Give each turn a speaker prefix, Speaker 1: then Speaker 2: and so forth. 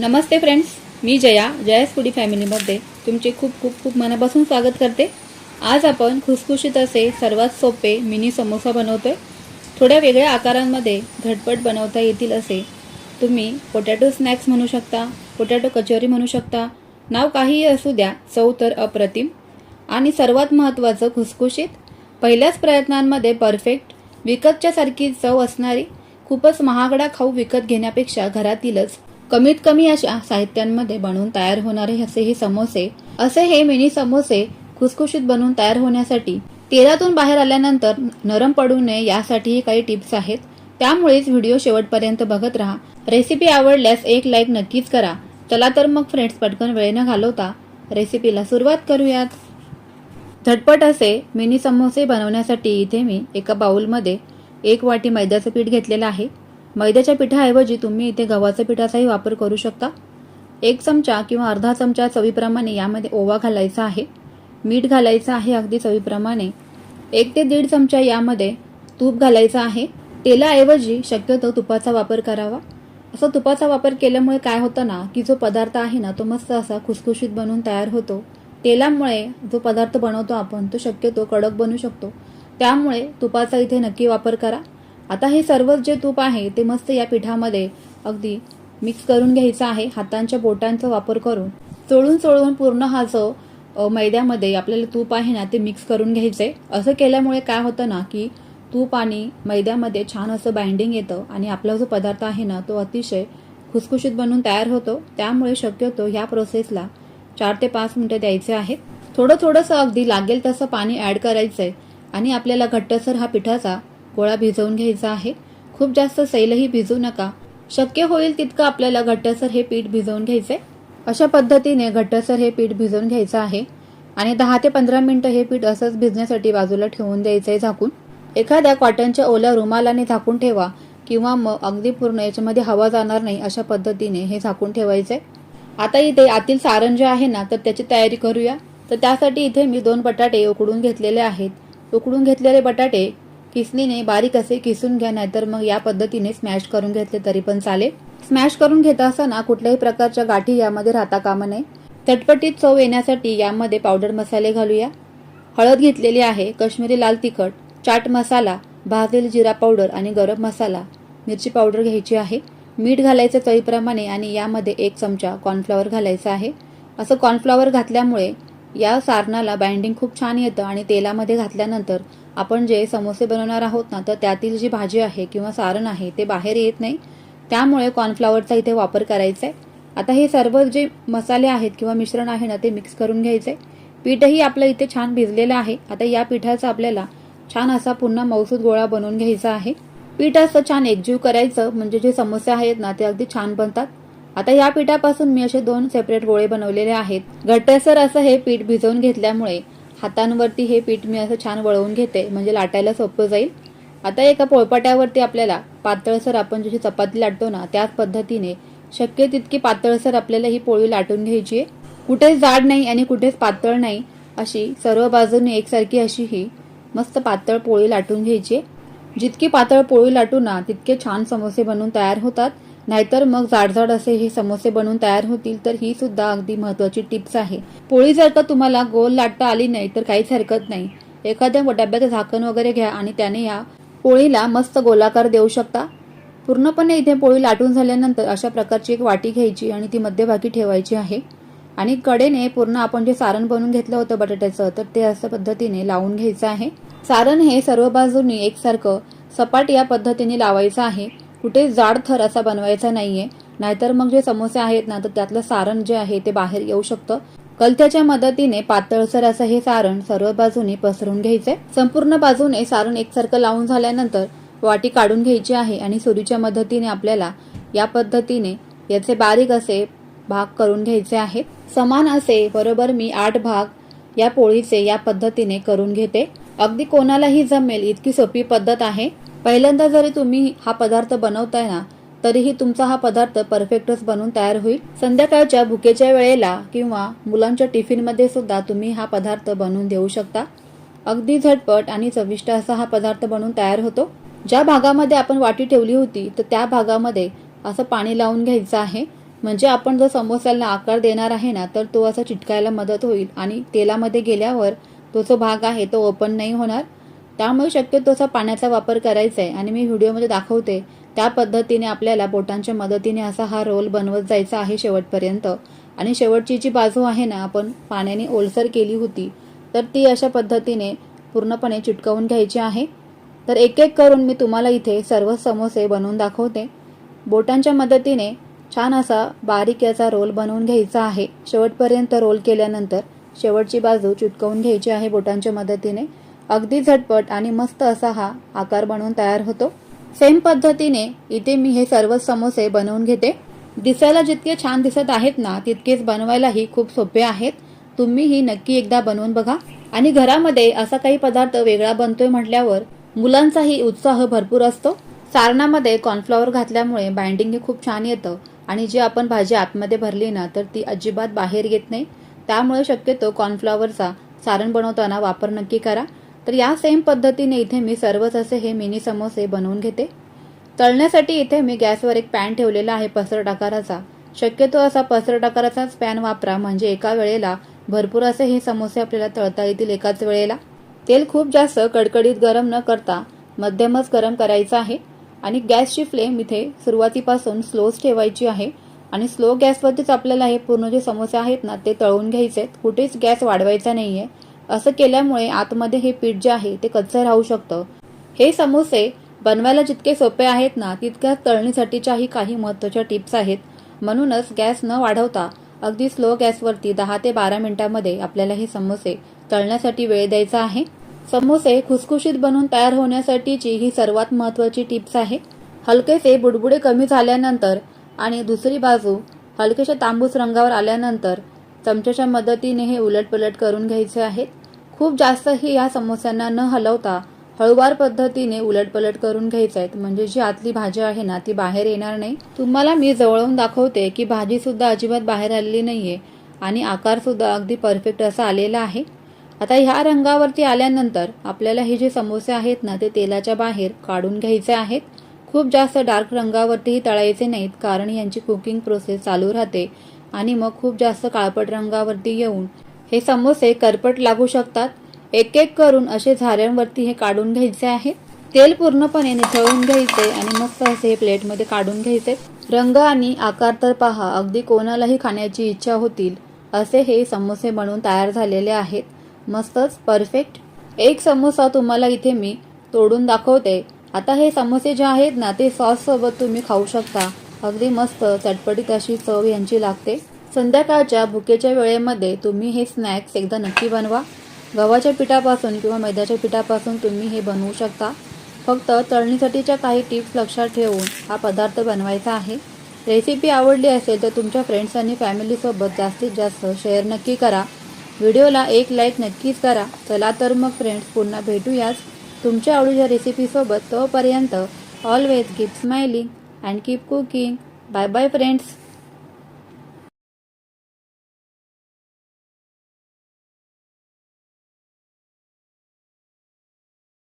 Speaker 1: नमस्ते friends मी Jaya जयास foodie फॅमिलीमध्ये तुमचे खूप खूप खूप मनापासून स्वागत करते. आज आपण खुसखुशीत असे सर्वात सोपे मिनी समोसा बनवतोय. थोड्या वेगळ्या आकारांमध्ये झटपट बनवता येतील असे. तुम्ही पोटॅटो स्नॅक्स म्हणू शकता पोटॅटो कचोरी म्हणू शकता. नाव काहीही असू द्या चव तर अप्रतिम. आणि सर्वात महत्त्वाचं खुसखुशीत पहिल्याच प्रयत्नांमध्ये परफेक्ट विकतच्यासारखी चव असणारी खूपच महागडा खाऊ विकत घेण्यापेक्षा घरातीलच कमीत कमी अशा साहित्यांमध्ये बनवून तयार होणारे असे हे समोसे असे हे मिनी समोसे खुसखुशीत बनवून तयार होण्यासाठी तेलातून बाहेर आल्यानंतर नरम पडू नये यासाठीही काही टिप्स आहेत. त्यामुळेच व्हिडिओ शेवटपर्यंत बघत राहा. रेसिपी आवडल्यास एक लाईक नक्कीच करा. चला तर मग फ्रेंड्स पटकन वेळ न घालवता रेसिपीला सुरुवात करूयात. झटपट असे मिनी समोसे बनवण्यासाठी इथे मी एका बाउलमध्ये एक वाटी मैद्याचं पीठ घेतलेलं आहे. मैद्याच्या पिठाऐवजी तुम्ही इथे गव्हाच्या पिठाचाही वापर करू शकता. एक चमचा किंवा अर्धा चमचा चवीप्रमाणे यामध्ये ओवा घालायचा आहे. मीठ घालायचं आहे अगदी चवीप्रमाणे. एक ते दीड चमचा यामध्ये तूप घालायचं आहे. तेलाऐवजी शक्यतो तुपाचा वापर करावा. असं तुपाचा वापर केल्यामुळे काय होतं ना की जो पदार्थ आहे ना तो मस्त असा खुसखुशीत बनून तयार होतो. तेलामुळे जो पदार्थ बनवतो आपण तो शक्यतो कडक बनू शकतो. त्यामुळे तुपाचा इथे नक्की वापर करा. आता हे सर्वच जे तूप आहे ते मस्त या पिठामध्ये अगदी मिक्स करून घ्यायचं आहे हातांच्या बोटांचा वापर करून. चोळून चोळून पूर्ण हा जो मैद्यामध्ये आपल्याला तूप आहे ना ते मिक्स करून घ्यायचे. असं केल्यामुळे काय होतं ना की तूप आणि मैद्यामध्ये छान असं बाइंडिंग येतं आणि आपला जो पदार्थ आहे ना तो अतिशय खुसखुशीत बनून तयार होतो. त्यामुळे शक्यतो ह्या प्रोसेसला चार ते पाच मिनटं द्यायचे आहेत. थोडं थोडंसं अगदी लागेल तसं पाणी ॲड करायचं आहे आणि आपल्याला घट्टसर हा पिठाचा गोळा भिजवून घ्यायचा आहे. खूप जास्त सैलही भिजू नका. शक्य होईल तितकं आपल्याला घट्टसर हे पीठ भिजवून घ्यायचंय. अशा पद्धतीने घट्टसर हे पीठ भिजवून घ्यायचं आहे. आणि दहा ते पंधरा मिनिटं हे पीठ असंच भिजण्यासाठी बाजूला ठेवून द्यायचंय झाकून. एखाद्या कॉटनच्या ओल्या रुमालाने झाकून ठेवा किंवा मग अगदी पूर्ण याच्यामध्ये हवा जाणार नाही अशा पद्धतीने हे झाकून ठेवायचंय. आता इथे आतील सारण जे आहे ना तर त्याची तयारी करूया. तर त्यासाठी इथे मी दोन बटाटे उकडून घेतलेले आहेत. उकडून घेतलेले बटाटे किसनीने बारीक असे किसून घ्या नाहीतर मग या पद्धतीने स्मॅश करून घेतले तरी पण चालेल. स्मॅश करून घेत असताना कुठल्याही प्रकारच्या गाठी यामध्ये राहता कामा नये. चटपटीत चव येण्यासाठी यामध्ये पावडर मसाले घालूया. हळद घेतलेली आहे कश्मीरी लाल तिखट चाट मसाला भाजलेली जिरा पावडर आणि गरम मसाला. मिरची पावडर घ्यायची आहे. मीठ घालायचं चवीप्रमाणे आणि यामध्ये एक चमचा कॉर्नफ्लॉवर घालायचा आहे. असं कॉर्नफ्लॉवर घातल्यामुळे या सारणाला बाइंडिंग खूप छान येतं आणि तेलामध्ये घातल्यानंतर आपण जे समोसे बनवणार आहोत ना तर त्यातील जी भाजी आहे किंवा सारण आहे ते बाहेर येत नाही. त्यामुळे कॉर्नफ्लॉवरचा इथे वापर करायचा आहे. आता हे सर्व जे मसाले आहेत किंवा मिश्रण आहे ना ते मिक्स करून घ्यायचे. पीठही आपलं इथे छान भिजलेलं आहे. आता या पिठाचा आपल्याला छान असा पुन्हा मौसूद गोळा बनवून घ्यायचा आहे. पीठ असं छान एकजीव करायचं म्हणजे जे समोसे आहेत ना ते अगदी छान बनतात. आता या पिठापासून मी असे दोन सेपरेट गोळे बनवलेले आहेत. घट्टसर असं हे पीठ भिजवून घेतल्यामुळे हातांवरती हे पीठ मी असं छान वळवून घेते म्हणजे लाटायला सोपं जाईल. आता एका पोळपाट्यावरती आपल्याला पातळसर आपण जशी चपाती लाटतो ना त्याच पद्धतीने शक्य तितकी पातळसर आपल्याला ही पोळी लाटून घ्यायची आहे. कुठेच जाड नाही आणि कुठेच पातळ नाही अशी सर्व बाजूने एकसारखी अशी ही मस्त पातळ पोळी लाटून घ्यायची आहे. जितकी पातळ पोळी लाटू ना तितके छान समोसे बनवून तयार होतात. नाहीतर मग जाडजाड असे हे समोसे बनवून तयार होतील तर ही सुद्धा अगदी महत्वाची टिप्स आहे. पोळी जर का तुम्हाला गोल लाटता आली नाही तर काहीच हरकत नाही. एखाद्या डब्याचं झाकण वगैरे घ्या आणि त्याने या पोळीला मस्त गोलाकार देऊ शकता. पूर्णपणे इथे पोळी लाटून झाल्यानंतर अशा प्रकारची एक वाटी घ्यायची आणि ती मध्यभागी ठेवायची आहे. आणि कडेने पूर्ण आपण जे सारण बनवून घेतलं होतं बटाट्याचं तर ते अशा पद्धतीने लावून घ्यायचं आहे. सारण हे सर्व बाजूनी एकसारखं सपाट या पद्धतीने लावायचं आहे. कुठे जाड थर असा बनवायचा नाहीये. नाहीतर मग जे समोसे आहेत ना तर त्यातलं सारण जे आहे ते बाहेर येऊ शकतं. कलथ्याच्या मदतीने पातळसर असं हे सारण सर्व बाजूने पसरून घ्यायचंय. संपूर्ण बाजूने सारण एकसारखं लावून झाल्यानंतर वाटी काढून घ्यायची आहे आणि सुरीच्या मदतीने आपल्याला या पद्धतीने याचे बारीक असे भाग करून घ्यायचे आहेत समान असे बरोबर मी आठ भाग या पोळीचे या पद्धतीने करून घेते. अगदी कोणालाही जमेल इतकी सोपी पद्धत आहे. पहिल्यांदा जरी तुम्ही हा पदार्थ बनवताय ना तरीही तुमचा हा पदार्थ परफेक्टच बनून तयार होईल. संध्याकाळच्या भुकेच्या वेळेला किंवा मुलांच्या टिफिनमध्ये सुद्धा तुम्ही हा पदार्थ बनवून देऊ शकता. अगदी झटपट आणि चविष्ट असा हा पदार्थ बनवून तयार होतो. ज्या भागामध्ये आपण वाटी ठेवली होती तर त्या भागामध्ये असं पाणी लावून घ्यायचं आहे. म्हणजे आपण जो समोस्याला आकार देणार आहे ना तर तो असा चिटकायला मदत होईल आणि तेलामध्ये गेल्यावर तो जो भाग आहे तो ओपन नाही होणार. त्यामुळे शक्यतो असा पाण्याचा वापर करायचा आहे आणि मी व्हिडिओमध्ये दाखवते त्या पद्धतीने आपल्याला बोटांच्या मदतीने असा हा रोल बनवत जायचा आहे शेवटपर्यंत. आणि शेवटची जी बाजू आहे ना आपण पाण्याने ओलसर केली होती तर ती अशा पद्धतीने पूर्णपणे चिटकवून घ्यायची आहे. तर एक एक करून मी तुम्हाला इथे सर्व समोसे बनवून दाखवते. बोटांच्या मदतीने छान असा बारीक याचा रोल बनवून घ्यायचा आहे. शेवटपर्यंत रोल केल्यानंतर शेवटची बाजू चिटकवून घ्यायची आहे बोटांच्या मदतीने. अगदी झटपट आणि मस्त असा हा आकार बनवून तयार होतो. सेम पद्धतीने इथे मी हे सर्व समोसे बनवून घेते. दिसायला जितके छान दिसत आहेत ना तितकेच बनवायलाही खूप सोपे आहेत. तुम्हीही नक्की एकदा बनवून बघा. आणि घरामध्ये असा काही पदार्थ वेगळा बनतोय म्हटल्यावर मुलांचाही उत्साह भरपूर असतो. सारणामध्ये कॉर्नफ्लॉवर घातल्यामुळे बाइंडिंग हे खूप छान येतं. आणि जी आपण भाजी आतमध्ये भरली ना तर ती अजिबात बाहेर येत नाही. त्यामुळे शक्यतो कॉर्नफ्लॉवरचा सारण बनवताना वापर नक्की करा. तर या सेम पद्धतीने इथे मी सर्वच असे हे मिनी समोसे बनवून घेते. तळण्यासाठी इथे मी गॅसवर एक पॅन ठेवलेला आहे पसरट आकाराचा. शक्यतो असा पसरट आकाराचाच पॅन वापरा म्हणजे एका वेळेला भरपूर असे हे समोसे आपल्याला तळता येतील एकाच वेळेला. तेल खूप जास्त कडकडीत गरम न करता मध्यमच गरम करायचं आहे. आणि गॅसची फ्लेम इथे सुरुवातीपासून स्लोच ठेवायची आहे. आणि स्लो गॅसवरतीच आपल्याला हे पूर्ण जे समोसे आहेत ना ते तळून घ्यायचे आहेत कुठेच गॅस वाढवायचा नाही आहे असं केल्यामुळे आतमध्ये हे पीठ जे आहे ते कच्चं राहू शकतं. हे समोसे बनवायला जितके सोपे आहेत ना तितक्याच तळणीसाठीच्याही काही महत्त्वाच्या टिप्स आहेत. म्हणूनच गॅस न वाढवता अगदी स्लो गॅसवरती दहा ते बारा मिनिटांमध्ये आपल्याला हे समोसे तळण्यासाठी वेळ द्यायचा आहे. समोसे खुसखुशीत बनवून तयार होण्यासाठीची ही सर्वात महत्त्वाची टिप्स आहे. हलकेसे बुडबुडे कमी झाल्यानंतर आणि दुसरी बाजू हलकेशा तांबूस रंगावर आल्यानंतर चमच्याच्या मदतीने हे उलटपलट करून घ्यायचे आहेत खूप जास्तही या समोस्यांना न हलवता हळूवार पद्धतीने उलटपलट करून घ्यायचं आहेत म्हणजे जी आतली भाजी आहे ना ती बाहेर येणार नाही. तुम्हाला मी जवळून दाखवते की भाजी सुद्धा अजिबात बाहेर आलेली नाहीये आणि आकार सुद्धा अगदी परफेक्ट असा आलेला आहे. आता ह्या रंगावरती आल्यानंतर आपल्याला हे जे समोसे आहेत ना ते तेलाच्या बाहेर काढून घ्यायचे आहेत. खूप जास्त डार्क रंगावरतीही तळायचे नाहीत कारण यांची कुकिंग प्रोसेस चालू राहते आणि मग खूप जास्त काळपट रंगावरती येऊन हे समोसे करपट लागू शकतात. एक एक करून असे झाऱ्यांवरती हे काढून घ्यायचे आहे. तेल पूर्णपणे निथळून घ्यायचे आणि मस्त असे हे प्लेटमध्ये काढून घ्यायचे. रंग आणि आकार तर पहा अगदी कोणालाही खाण्याची इच्छा होतील असे हे समोसे बनवून तयार झालेले आहेत. मस्तच परफेक्ट. एक समोसा तुम्हाला इथे मी तोडून दाखवते. आता हे समोसे जे आहेत ना ते सॉस सोबत तुम्ही खाऊ शकता. अगदी मस्त चटपटीत अशी चव यांची लागते. संध्याकाळच्या भुकेच्या वेळेमध्ये तुम्ही हे स्नॅक्स एकदा नक्की बनवा. गव्हाच्या पिठापासून किंवा मैद्याच्या पिठापासून तुम्ही हे बनवू शकता. फक्त तळणीसाठीच्या काही टिप्स लक्षात ठेवून हा पदार्थ बनवायचा आहे. रेसिपी आवडली असेल तर तुमच्या फ्रेंड्स आणि फॅमिलीसोबत जास्तीत जास्त शेअर नक्की करा. व्हिडिओला एक लाईक नक्कीच करा. चला तर मग फ्रेंड्स पुन्हा भेटूयाच तुमच्या आवडीच्या रेसिपीसोबत तोपर्यंत always keep smiling and keep cooking bye bye friends